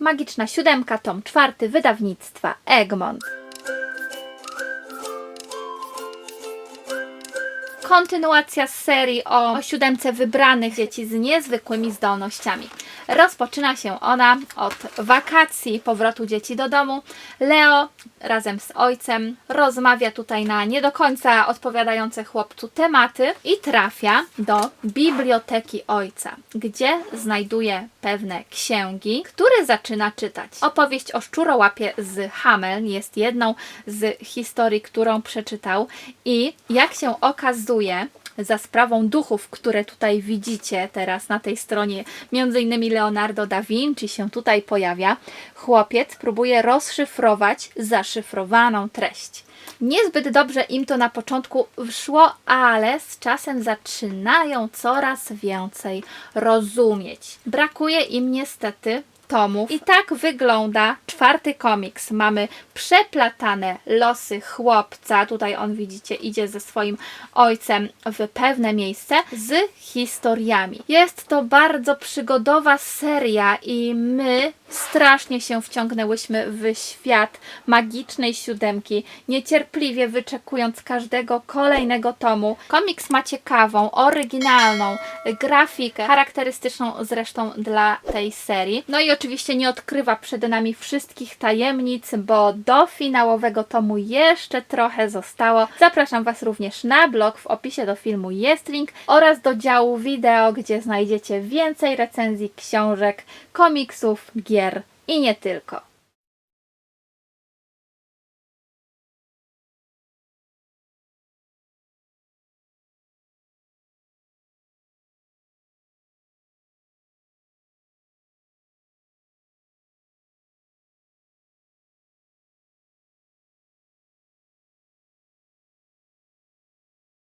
Magiczna siódemka, tom czwarty, wydawnictwa Egmont. Kontynuacja serii o, o siódemce wybranych dzieci z niezwykłymi zdolnościami. Rozpoczyna się ona od wakacji, powrotu dzieci do domu. Leo razem z ojcem rozmawia tutaj na nie do końca odpowiadające chłopcu tematy i trafia do biblioteki ojca, gdzie znajduje pewne księgi, które zaczyna czytać. Opowieść o szczurołapie z Hamel jest jedną z historii, którą przeczytał i jak się okazuje, za sprawą duchów, które tutaj widzicie teraz na tej stronie, między innymi Leonardo da Vinci się tutaj pojawia, chłopiec próbuje rozszyfrować zaszyfrowaną treść. Niezbyt dobrze im to na początku szło, ale z czasem zaczynają coraz więcej rozumieć. Brakuje im niestety tomów. I tak wygląda czwarty komiks. Mamy przeplatane losy chłopca. Tutaj on widzicie idzie ze swoim ojcem w pewne miejsce z historiami. Jest to bardzo przygodowa seria i my strasznie się wciągnęłyśmy w świat magicznej siódemki, niecierpliwie wyczekując każdego kolejnego tomu. Komiks ma ciekawą, oryginalną grafikę, charakterystyczną zresztą dla tej serii. No i oczywiście nie odkrywa przed nami wszystkich tajemnic, bo do finałowego tomu jeszcze trochę zostało. Zapraszam Was również na blog, w opisie do filmu jest link oraz do działu wideo, gdzie znajdziecie więcej recenzji książek, komiksów, gier i nie tylko.